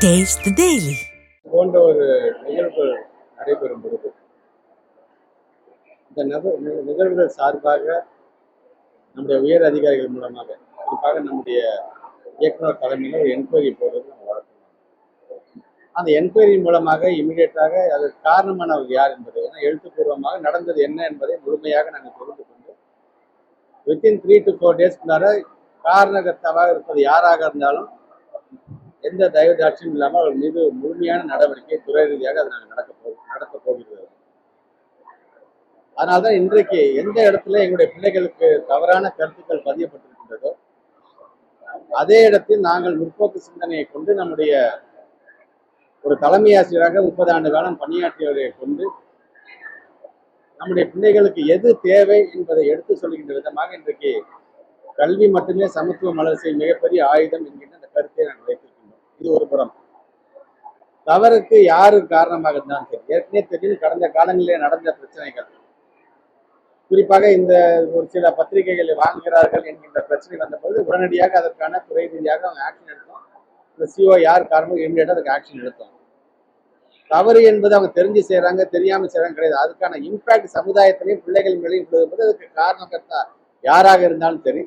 Taste the போன்ற ஒரு நிகழ்வுகள் நடைபெறும் பொழுது இந்த நப- நிகழ்வுகள் சார்பாக நம்முடைய உயர் அதிகாரிகள் மூலமாக குறிப்பாக நம்முடைய இயக்குநர் தலைமையில் ஒரு என்கொயரி போடுறது நம்ம வழக்கம் அந்த என்கொயரி மூலமாக இமிடியேட்டாக அதற்கு காரணமானவர் யார் என்பது ஏன்னா எழுத்துப்பூர்வமாக நடந்தது என்ன என்பதை முழுமையாக நாங்கள் தெரிந்து கொண்டு வித்தின் த்ரீ டு ஃபோர் டேஸ்க்குள்ளார காரணகர்த்தாவாக இருப்பது யாராக இருந்தாலும் எந்த தயவுதாட்சியும் இல்லாமல் அவர் மீது முழுமையான நடவடிக்கை துறை ரீதியாக அது நாங்கள் நடக்க போ நடத்த போகிறது. அதனால்தான் இன்றைக்கு எந்த இடத்துல எங்களுடைய பிள்ளைகளுக்கு தவறான கருத்துக்கள் பதியப்பட்டிருக்கின்றதோ அதே இடத்தில் நாங்கள் முற்போக்கு சிந்தனையை கொண்டு நம்முடைய ஒரு தலைமை ஆசிரியராக முப்பது ஆண்டு காலம் பணியாற்றியவரை கொண்டு நம்முடைய பிள்ளைகளுக்கு எது தேவை என்பதை எடுத்து சொல்கின்ற விதமாக இன்றைக்கு கல்வி மட்டுமே சமத்துவ மலர்ச்சி மிகப்பெரிய ஆயுதம் என்கின்ற அந்த கருத்தை நான் வைத்து தவறுக்கு யாரு காரணமாக இருந்தாலும் சரி. ஏற்கனவே தெரியும் கடந்த காலங்களிலே நடந்த பிரச்சனைகள். குறிப்பாக இந்த ஒரு சில பத்திரிகைகளை வாங்குகிறார்கள் என்கின்ற பிரச்சனை வந்தபோது உடனடியாக அதற்கான துறை ரீதியாக அவங்க ஆக்ஷன் எடுத்தோம். இந்த சிஓ யார் காரணமோ இமீடியட்டாக அதுக்கு ஆக்ஷன் எடுத்தோம். தவறு என்பது அவங்க தெரிஞ்சு செய்றாங்க தெரியாம செய்கிறாங்க கிடையாது. அதுக்கான இம்பேக்ட் சமுதாயத்திலையும் பிள்ளைகள் மேலேயும் விழும்போது அதுக்கு காரணக்கர்த்தா யாராக இருந்தாலும் சரி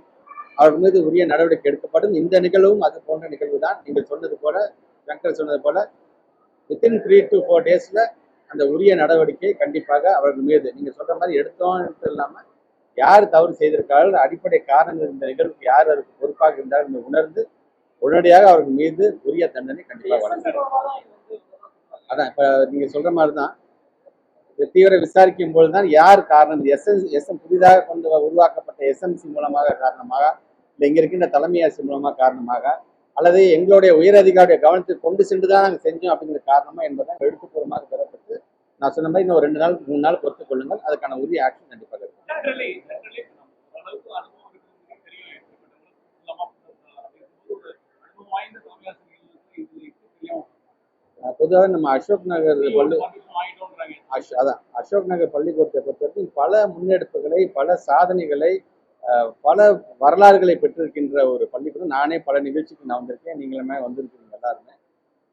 அவர் மீது உரிய நடவடிக்கை எடுக்கப்படும். இந்த நிகழ்வும் அது போன்ற நிகழ்வு தான் நீங்கள் சொன்னது போல சங்கர் சொன்னது போல வித்தின் த்ரீ டு ஃபோர் டேஸ்ல அந்த உரிய நடவடிக்கை கண்டிப்பாக அவர்கள் மீது நீங்க சொல்ற மாதிரி எடுத்தோம் இல்லாம யார் தவறு செய்திருக்கார்கள் அடிப்படை காரணங்கள் இந்த நிகழ்வுக்கு யார் அதுக்கு பொறுப்பாக என்று உணர்ந்து உடனடியாக அவர்கள் மீது உரிய தண்டனை கண்டிப்பாக வழங்கப்படும். அதான் இப்ப நீங்க சொல்ற மாதிரி தான் தீவிர விசாரிக்கும் பொழுது தான் யார் காரணம்? எஸ்எஸ் எஸ்எம் புதிதாக கொண்டு உருவாக்கப்பட்ட எஸ்எம்சி மூலமாக காரணமாக இல்லை இங்க இருக்கின்ற தலைமை ஆசிரியர் மூலமாக காரணமாக அல்லது எங்களுடைய உயர் அதிகாரியுடைய கவனத்துக்கு கொண்டு சென்று தான் நாங்கள் செஞ்சோம் அப்படிங்கிற காரணமா என்பதை எழுத்துப்பூர்வமாக பெறப்பட்டு நான் சொன்ன மாதிரி இன்னும் ரெண்டு நாள் மூணு நாள் பொறுத்துக் கொள்ளுங்கள். அதுக்கான உரிய ஆக்ஷன் கண்டிப்பாக இருக்கும் பொதுவாக நம்ம அசோக் நகர் பள்ளி அதான். அசோக் நகர் பள்ளிக்கூடத்தை பொறுத்தவரைக்கும் பல முன்னெடுப்புகளை பல சாதனைகளை பல வரலாறுகளை பெற்றிருக்கின்ற ஒரு பள்ளிக்கூடம். நானே பல நிகழ்ச்சிக்கு நான் வந்திருக்கேன். நீங்களுமே வந்திருக்கீங்க எல்லாருமே.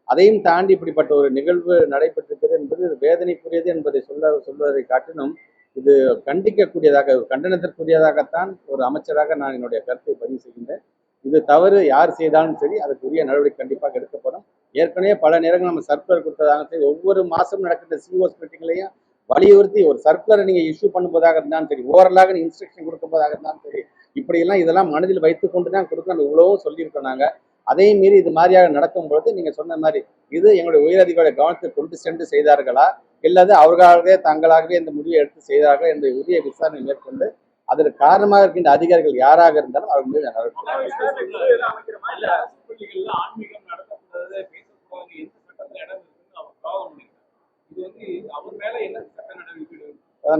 அதையும் தாண்டி இப்படிப்பட்ட ஒரு நிகழ்வு நடைபெற்றிருக்கிறது என்பது வேதனைக்குரியது என்பதை சொல்ல சொல்வதை காட்டினும் இது கண்டிக்கக்கூடியதாக கண்டனத்திற்குரியதாகத்தான் ஒரு அமைச்சராக நான் என்னுடைய கருத்தை பதிவு செய்கின்றேன். இது தவறு யார் செய்தாலும் சரி அதுக்குரிய நடவடிக்கை கண்டிப்பாக எடுக்கப்படும். ஏற்கனவே பல நேரங்கள் நம்ம சர்க்குலர் கொடுத்ததாக சரி ஒவ்வொரு மாதம் நடக்கின்ற சிஓஸ் மீட்டிங்லையும் வலியுறுத்தி ஒரு சர்க்குலரை நீங்கள் இஷ்யூ பண்ணும்போதாக இருந்தாலும் சரி ஓரலாக நீ இன்ஸ்ட்ரக்ஷன் கொடுக்கும் போதாக இருந்தாலும் சரி இப்படியெல்லாம் இதெல்லாம் மனதில் வைத்து கொண்டு தான் கொடுத்து நம்ம இவ்வளவும் சொல்லியிருக்கோம் நாங்கள் அதையும் மீறி இது மாதிரியாக நடக்கும் பொழுது நீங்கள் சொன்ன மாதிரி இது எங்களுடைய உயரதிகார கவனத்தை கொண்டு சென்று செய்தார்களா? இல்லது அவர்களாகவே தங்களாகவே இந்த முடிவை எடுத்து செய்தார்கள்? என்ற உரிய விசாரணை மேற்கொண்டு அதற்கு காரணமாக இருக்கின்ற அதிகாரிகள் யாராக இருந்தாலும் அவர்கள் மீது நடக்கும்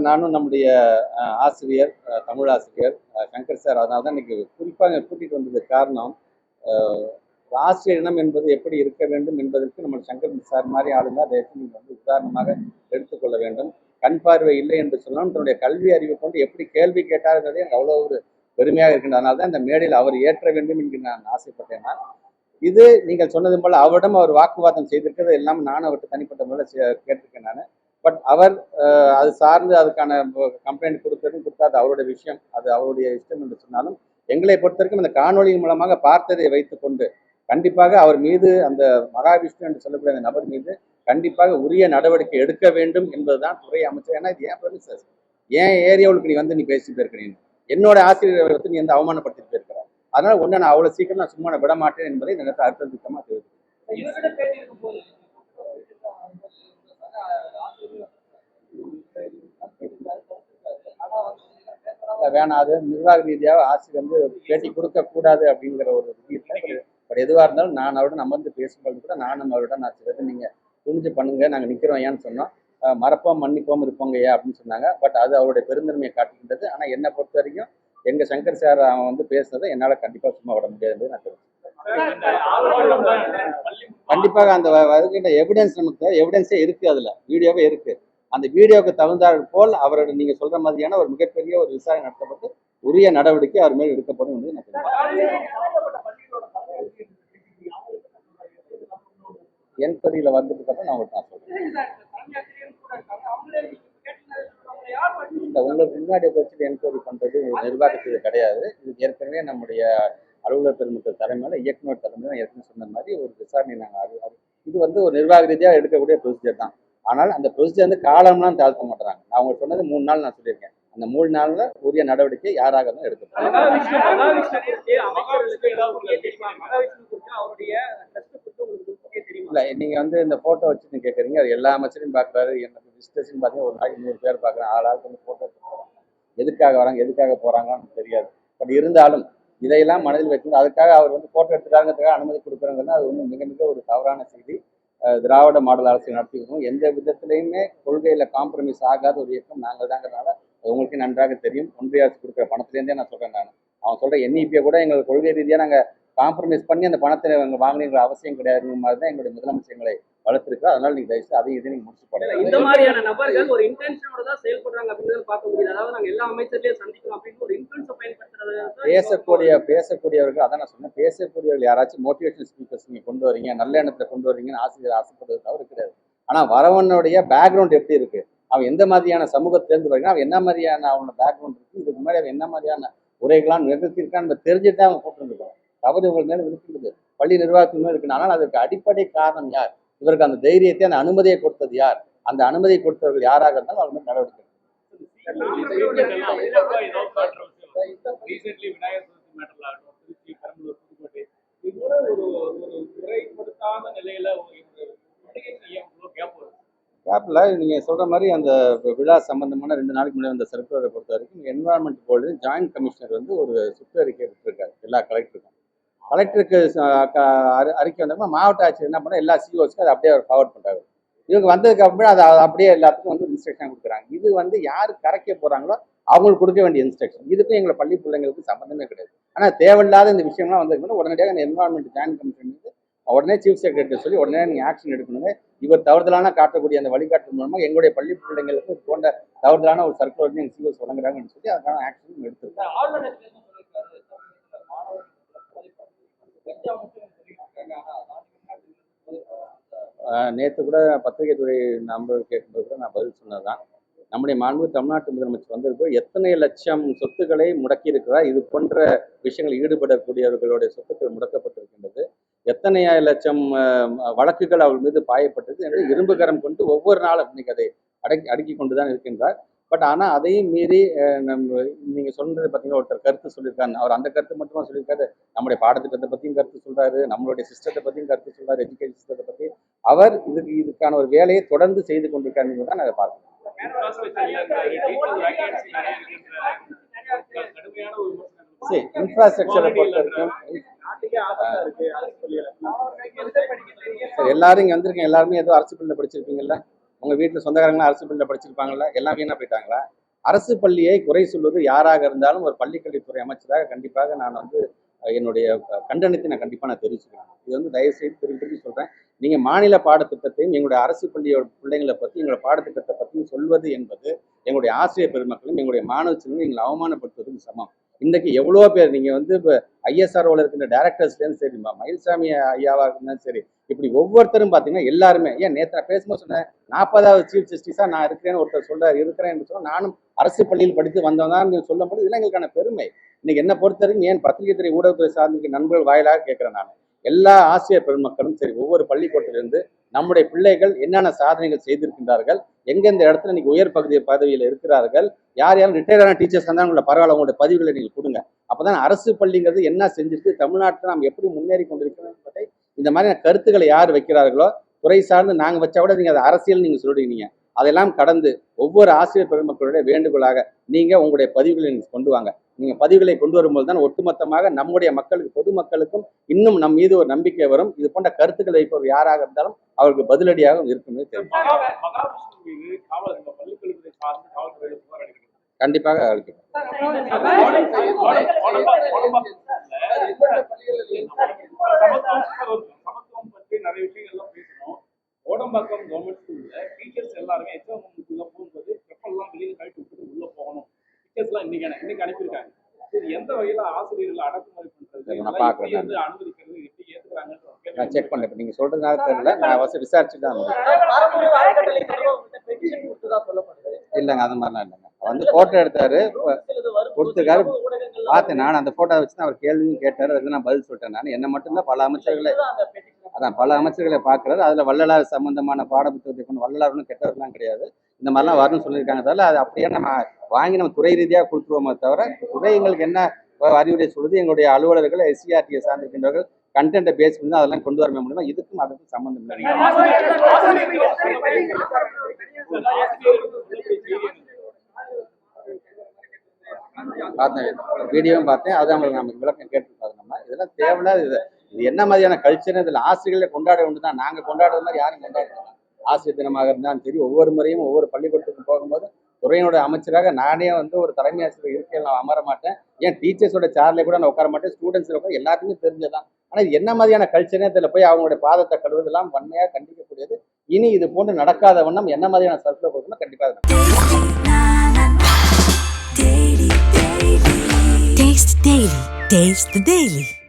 நானும் நம்முடைய ஆசிரியர் தமிழ் ஆசிரியர் சங்கர் சார். அதனால தான் இன்னைக்கு குறிப்பாக கூட்டிட்டு வந்ததுக்கு காரணம் அஹ், ஆசிரியர் இனம் என்பது எப்படி இருக்க வேண்டும் என்பதற்கு நம்ம சங்கர் சார் மாதிரி ஆளுங்க அதை நீங்கள் வந்து உதாரணமாக எடுத்துக்கொள்ள வேண்டும். கண் பார்வை இல்லை என்று சொன்னாலும் தன்னுடைய கல்வி அறிவை கொண்டு எப்படி கேள்வி கேட்டாருங்கிறதே எனக்கு அவ்வளோ ஒரு பெருமையாக இருக்கின்ற அதனால தான் இந்த மேடையில் அவர் ஏற்ற வேண்டும் என்று நான் ஆசைப்பட்டேன் நான். இது நீங்கள் சொன்னது போல அவரிடம் அவர் வாக்குவாதம் செய்திருக்கிறது எல்லாமே நானும் அவர்கிட்ட தனிப்பட்ட முறையில் கேட்டிருக்கேன் நான். பட் அவர் அது சார்ந்து அதுக்கான கம்ப்ளைண்ட் கொடுக்கறதும் கொடுக்காது அவருடைய விஷயம் அது அவருடைய இஷ்டம் என்று சொன்னாலும் எங்களை பொறுத்தவரைக்கும் இந்த அந்த மூலமாக பார்த்ததை வைத்துக்கொண்டு கண்டிப்பாக அவர் மீது அந்த மகாவிஷ்ணு என்று சொல்லக்கூடிய அந்த நபர் மீது கண்டிப்பாக உரிய நடவடிக்கை எடுக்க வேண்டும் என்பதுதான் துறை அமைச்சர். ஏன்னா இது ஏன் பிரமிசஸ் ஏன் ஏரியாவுக்கு நீ வந்து நீ பேசிட்டு இருக்க என்னோட ஆசிரியரை வந்து நீ வந்து அவமானப்படுத்திட்டு அதனால ஒண்ணு நான் அவ்வளவு சீக்கிரம் நான் சும்மா விட மாட்டேன் என்பதை இந்த நேரத்தில் அர்த்தம் திட்டமா தெரிவித்து வேணாம் அது நிர்வாக ரீதியாக ஆசிரியர் வந்து பேட்டி கொடுக்க கூடாது அப்படிங்கிற ஒரு பட் எதுவாக இருந்தாலும் நான் அவருடன் அமர்ந்து பேசும்போது கூட நானும் அவருடன் நான் சிலது நீங்க துணிஞ்சு பண்ணுங்க நாங்க நிக்கிறோம் ஏன்னு சொன்னோம். மறப்போம் மன்னிப்போம் இருப்போங்க ஐயா அப்படின்னு சொன்னாங்க. பட் அது அவருடைய பெருந்தன்மையை காட்டுகின்றது. ஆனா என்னை பொறுத்த வரைக்கும் எங்க சங்கர் சார் அவன் வந்து பேசுனதை என்னால கண்டிப்பா சும்மா விட முடியாதுன்னு நான் தெரிவிச்சுக்கிறேன். கண்டிப்பாக அந்த வருகின்ற எவிடன்ஸ் நமக்கு எவிடன்ஸே இருக்கு அதுல. வீடியோவே இருக்கு. அந்த வீடியோவுக்கு தகுந்தாற் போல் அவரோட நீங்க சொல்ற மாதிரியான ஒரு மிகப்பெரிய ஒரு விசாரணை நடத்தப்பட்டு உரிய நடவடிக்கை அவர் மேல் எடுக்கப்படும் என்று நான் என் சம்பந்தப்பட்ட வந்ததுக்கு அப்புறம் நான் உங்களுக்கு நான் சொல்றேன். இந்த உங்களுக்கு முன்னாடி வச்சுட்டு என்கொயரி பண்றது ஒரு நிர்வாகத்துக்கு கிடையாது. இது ஏற்கனவே நம்முடைய அலுவலர் பெருமக்கள் தலைமையில இயக்குநர் தலைமையில ஏற்கனவே சொன்ன மாதிரி ஒரு விசாரணை நாங்கள் அது இது வந்து ஒரு நிர்வாக ரீதியாக எடுக்கக்கூடிய ப்ரொசீஜர் தான். ஆனால் அந்த ப்ரொசீஜர் வந்து காலம்லாம் தாழ்த்த மாட்டாங்க நான் அவங்க சொன்னது மூணு நாள் நான் சொல்லியிருக்கேன். அந்த மூணு நாள்ல உரிய நடவடிக்கை யாராக இருந்தாலும் தெரியுமா? இல்லை நீங்க வந்து இந்த போட்டோ வச்சு கேட்குறீங்க அவர் எல்லா அமைச்சரையும் பார்க்குறாரு எனக்கு விசிட்டர்ஸ்னு பார்த்தீங்கன்னா ஒரு நாளைக்கு நூறு பேர் பார்க்குறேன் ஆள் ஆளுக்கு வந்து போட்டோ எதுக்காக வராங்க எதுக்காக போறாங்கன்னு தெரியாது. பட் இருந்தாலும் இதையெல்லாம் மனதில் வைக்கணும் அதுக்காக அவர் வந்து போட்டோ எடுத்துட்டாங்கிறதுக்காக அனுமதி கொடுக்குறாங்கன்னா அது வந்து மிக மிக ஒரு தவறான செய்தி. திராவிட மாடல் அரசு நடத்திருக்கோம் எந்த விதத்திலையுமே கொள்கையில காம்ப்ரமைஸ் ஆகாத ஒரு இயக்கம் நாங்கள் தாங்கிறதுனால அது உங்களுக்கு நன்றாக தெரியும். ஒன்றிய அரசு கொடுக்குற பணத்திலேருந்தே நான் சொல்றேன் நான். அவன் சொல்ற என்இபியை கூட எங்களுக்கு கொள்கை ரீதியாக நாங்கள் காம்ப்ரமைஸ் பண்ணி அந்த பணத்தை அவங்க வாங்கினீங்கிற அவசியம் கிடையாதுங்கிற மாதிரி தான் எங்களுடைய முதலமைச்சர் எங்களை வளர்த்துருக்கு அதனால நீங்க தயவுசெய்து அதையும் இதையும் நீங்க முடிச்சு போடலாம் இந்த மாதிரியான நபர்கள் ஒரு இன்டென்ஷனோட தான் செயல்படுறாங்க அப்படின்னு பார்க்க முடியுது. அதாவது நாங்க எல்லா அமைச்சர்களையும் சந்திக்கணும் அப்படின்னு ஒரு இன்ஃபுளுன்ஸை பயன்படுத்துறது பேசக்கூடிய பேசக்கூடியவர்கள் அதான் நான் சொன்னேன். பேசக்கூடியவர்கள் யாராச்சும் மோட்டிவேஷன் ஸ்பீக்கர்ஸ் நீங்க கொண்டு வரீங்க நல்ல எண்ணத்துல கொண்டு வரீங்கன்னு ஆசிரியர் ஆசைப்படுறது தவறு கிடையாது. ஆனா வரவனுடைய பேக்ரவுண்ட் எப்படி இருக்கு? அவன் எந்த மாதிரியான சமூகத்திலேருந்து வருகிறான் அவன் என்ன மாதிரியான அவனோட பேக்ரவுண்ட் இருக்கு இதுக்கு முன்னாடி அவன் என்ன மாதிரியான உரைகளாம் நிகழ்த்தியிருக்கான்னு நம்ம தெரிஞ்சுட்டு தான் அவன் கூப்பிட்டுருக்கோம் தவறு இவங்க மேல இருக்கின்றது பள்ளி நிர்வாகத்தின் மேலே இருக்கு ஆனால் அதற்கு அடிப்படை காரணம் யார்? இவருக்கு அந்த தைரியத்தை அந்த அனுமதியை கொடுத்தது யார்? அந்த அனுமதியை கொடுத்தவர்கள் யாராக இருந்தாலும் அவங்க மேலே நடவடிக்கை நிலையில ஆப்பில் நீங்கள் சொல்கிற மாதிரி அந்த விழா சம்பந்தமான ரெண்டு நாளைக்கு முன்னாடி அந்த சர்க்குலரை பொறுத்த வரைக்கும் என்வரான்மெண்ட் போர்டு ஜாயின்ட் கமிஷனர் வந்து ஒரு சுற்றறிக்கை விட்டுருக்காரு எல்லா கலெக்டருக்கும் கலெக்டருக்கு அறிக்கை வந்தப்போ மாவட்ட ஆட்சியர் என்ன பண்ணா எல்லா சிஓஸ்க்கும் அதை அப்படியே அவர் ஃபார்வர்ட் பண்ணுறாரு இவங்க வந்ததுக்கு அப்புறம் அதை அப்படியே எல்லாத்துக்கும் வந்து இன்ஸ்ட்ரக்ஷன் கொடுக்குறாங்க. இது வந்து யார் கரைக்க போகிறாங்களோ அவங்களுக்கு கொடுக்க வேண்டிய இன்ஸ்ட்ரக்ஷன் இதுக்கும் எங்களை பள்ளி பிள்ளைங்களுக்கு சம்மந்தமே கிடையாது. ஆனால் தேவையில்லாத இந்த விஷயம்லாம் வந்ததுக்கு உடனடியாக அந்த என்வரான்மெண்ட் ஜாயின் கமிஷன் வந்து உடனே சீஃப் செக்ரட்டரி சொல்லி உடனே நீங்கள் ஆக்ஷன் எடுக்கணுங்க இவர் தவறுதலான காட்டக்கூடிய அந்த வழிகாட்டு மூலமா எங்களுடைய பள்ளி பிள்ளைங்களுக்கு இது போன்ற தவறுதலான ஒரு சர்க்குலர் எங்க சிஓஸ் வழங்குறாங்கன்னு சொல்லி அதுக்கான ஆக்ஷன் எடுத்திருக்கோம். நேற்று கூட பத்திரிகை துறை நண்பர்கள் கேட்கும்போது கூட நான் பதில் சொன்னதுதான். நம்முடைய மாண்பு தமிழ்நாட்டு முதலமைச்சர் வந்திருப்போ எத்தனை லட்சம் சொத்துக்களை முடக்கி இருக்கிறார் இது போன்ற விஷயங்கள் ஈடுபடக்கூடியவர்களுடைய சொத்துக்கள் முடக்கப்பட்டிருக்கின்றது. எத்தனை லட்சம் வழக்குகள் அவர் மீது பாயப்பட்டது என்று இரும்பு கரம் கொண்டு ஒவ்வொரு நாளும் இன்னைக்கு அதை அடக்கி அடுக்கி கொண்டு தான் இருக்கின்றார். பட் ஆனால் அதையும் மீறி நம்ம நீங்கள் சொன்னது பார்த்தீங்கன்னா ஒருத்தர் கருத்து சொல்லியிருக்காரு. அவர் அந்த கருத்து மட்டுமா சொல்லியிருக்காரு. நம்முடைய பாடத்திட்டத்தை பற்றியும் கருத்து சொல்றாரு. நம்மளுடைய சிஸ்டத்தை பற்றியும் கருத்து சொல்றாரு. எஜுகேஷன் சிஸ்டத்தை பற்றி அவர் இதுக்கு இதுக்கான ஒரு வேலையை தொடர்ந்து செய்து கொண்டிருக்காருன்னு தான் அதை விமர்சனங்கள் சரி இன்ஃப்ராஸ்ட்ரக்சரை பொறுத்த வரைக்கும் சார் எல்லாரும் இங்கே வந்திருக்கேன் எல்லாருமே ஏதோ அரசு பள்ளியில் படிச்சிருப்பீங்கல்ல? உங்க வீட்டில் சொந்தக்காரங்களாம் அரசு பள்ளியில் படிச்சிருப்பாங்கல்ல? எல்லாம் வீணாக போயிட்டாங்களா? அரசு பள்ளியை குறை சொல்வது யாராக இருந்தாலும் ஒரு பள்ளிக்கல்வித்துறை அமைச்சராக கண்டிப்பாக நான் வந்து என்னுடைய கண்டனத்தை நான் கண்டிப்பாக நான் தெரிவிச்சுக்கிறேன். இது வந்து தயவு செய்து திரும்பி திரும்பி சொல்கிறேன் நீங்கள் மாநில பாடத்திட்டத்தையும் எங்களுடைய அரசு பள்ளியோட பிள்ளைங்களை பற்றி எங்களுடைய பாடத்திட்டத்தை பற்றியும் சொல்வது என்பது எங்களுடைய ஆசிரியர் பெருமக்களும் எங்களுடைய மாணவ செல்வங்களும் எங்களை அவமானப்படுத்துவதும் சமம். இன்றைக்கு எவ்வளோ பேர் நீங்கள் வந்து இப்போ ஐஎஸ்ஆர்ஓவில் இருக்கின்ற டேரக்டர்ஸ்லேருந்து சரி மயில்சாமி ஐயாவாக இருந்தாலும் சரி இப்படி ஒவ்வொருத்தரும் பார்த்தீங்கன்னா எல்லாருமே ஏன் நேற்று நான் பேசும்போது சொன்னேன் நாற்பதாவது சீஃப் ஜஸ்டிஸாக நான் இருக்கிறேன்னு ஒருத்தர் சொல்கிறார் இருக்கிறேன் என்று நானும் அரசு பள்ளியில் படித்து வந்தவன் சொல்ல சொல்லும்போது இதெல்லாம் எங்களுக்கான பெருமை. இன்னைக்கு என்ன பொறுத்த வரைக்கும் ஏன் பத்திரிகை துறை ஊடகத்துறை சார்ந்த நண்பர்கள் வாயிலாக கேட்குறேன் நான். எல்லா ஆசிரியர் பெருமக்களும் சரி ஒவ்வொரு பள்ளிக்கூடத்திலிருந்து நம்முடைய பிள்ளைகள் என்னென்ன சாதனைகள் செய்திருக்கின்றார்கள் எங்கெந்த இடத்துல இன்னைக்கு உயர் பகுதி பதவியில் இருக்கிறார்கள் யார் யாரும் ரிட்டையரான டீச்சர்ஸ் இருந்தால் உங்களோட பரவாயில்ல உங்களுடைய பதிவுகளை நீங்கள் கொடுங்க. அப்போதான் அரசு பள்ளிங்கிறது என்ன செஞ்சிருக்கு தமிழ்நாட்டில் நாம் எப்படி முன்னேறி கொண்டிருக்கிறோம் என்பதை இந்த மாதிரியான கருத்துக்களை யார் வைக்கிறார்களோ துறை சார்ந்து நாங்கள் வச்சா கூட நீங்கள் அதை அரசியல் நீங்கள் சொல்றீங்க அதெல்லாம் கடந்து ஒவ்வொரு ஆசிரியர் பெருமக்களுடைய வேண்டுகோளாக நீங்க உங்களுடைய பதிவுகளை நீங்க கொண்டு வாங்க நீங்க பதிவுகளை கொண்டு வரும்போது தான் ஒட்டுமொத்தமாக நம்முடைய மக்களுக்கு பொதுமக்களுக்கும் இன்னும் நம் மீது ஒரு நம்பிக்கை வரும் இது போன்ற கருத்துக்களை வைப்பவர் யாராக இருந்தாலும் அவருக்கு பதிலடியாக இருக்கும் தெரியும் மகா மகாவிஷ்ணு நான் பார்க்கிறேன். நான். செக் பண்ணேன் இப்போ நீங்கள் சொல்கிறதுனால தெரியல. நான் ஃபஸ்ட்டு விசாரிச்சுட்டு தான் இல்லைங்க அந்த மாதிரிலாம் இல்லைங்க. அவர் வந்து ஃபோட்டோ எடுத்தாரு. கொடுத்திருக்காரு. பார்த்தேன் நான் அந்த ஃபோட்டோ வச்சு தான் அவர் கேள்வியும் கேட்டார். அதுக்கு நான் பதில் சொல்லிட்டேன் நான். என்ன மட்டும்தான் பல அமைச்சர்களை. அதான் பல அமைச்சர்களை பார்க்குறாரு. அதில் வள்ளலார் சம்பந்தமான பாடப்புத்தகத்தை கொண்டு வள்ளலார் ஒன்றும் கெட்டவர்லாம் கிடையாது. இந்த மாதிரிலாம் வரணும்னு சொல்லியிருக்காங்க தவிர அது அப்படியே நம்ம வாங்கி நம்ம துறை ரீதியாக கொடுத்துருவோமே தவிர துறை எங்களுக்கு என்ன அறிவுரை சொல்வது எங்களுடைய அலுவலர்கள் எஸ்சிஆர்டியை சார்ந்திருக்கின்றவர்கள் கண்டென்ட்டை பேஸ் பண்ணி அதெல்லாம் கொண்டு வர முடியுமா? இதுக்கும் அதுக்கும் சம்மந்தம் இல்லை பார்த்தேன். வீடியோவும் பார்த்தேன். அது அவங்களுக்கு நம்ம விளக்கம் கேட்டுருப்பாரு நம்ம இதெல்லாம் தேவையில்லாத இது. இது என்ன மாதிரியான கல்ச்சர் இதில் ஆசிரியர்களை கொண்டாட ஒன்று தான் நாங்கள் கொண்டாடுற மாதிரி யாரும் கொண்டாடுறோம் ஆசிரியர் தினமாக இருந்தாலும் சரி ஒவ்வொரு முறையும் ஒவ்வொரு பள்ளிக்கூடத்துக்கு போகும்போது துறையினுடைய அமைச்சராக நானே வந்து ஒரு தலைமை ஆசிரியர் இருக்கையில் நான் அமர மாட்டேன். ஏன் டீச்சர்ஸோட சேர்ல கூட நான் உட்கார மாட்டேன். ஸ்டூடெண்ட்ஸ் உட்கார எல்லாத்துக்குமே தெரிஞ்சதான் ஆனால் இது என்ன மாதிரியான கல்ச்சரே இதில் போய் அவங்களுடைய பாதத்தை கழுவுதெல்லாம் வன்மையாக கண்டிக்கக்கூடியது. இனி இது போன்று நடக்காத வண்ணம் என்ன மாதிரியான சர்க்குலர் கொடுக்கணும் கண்டிப்பாக Taste the Daily.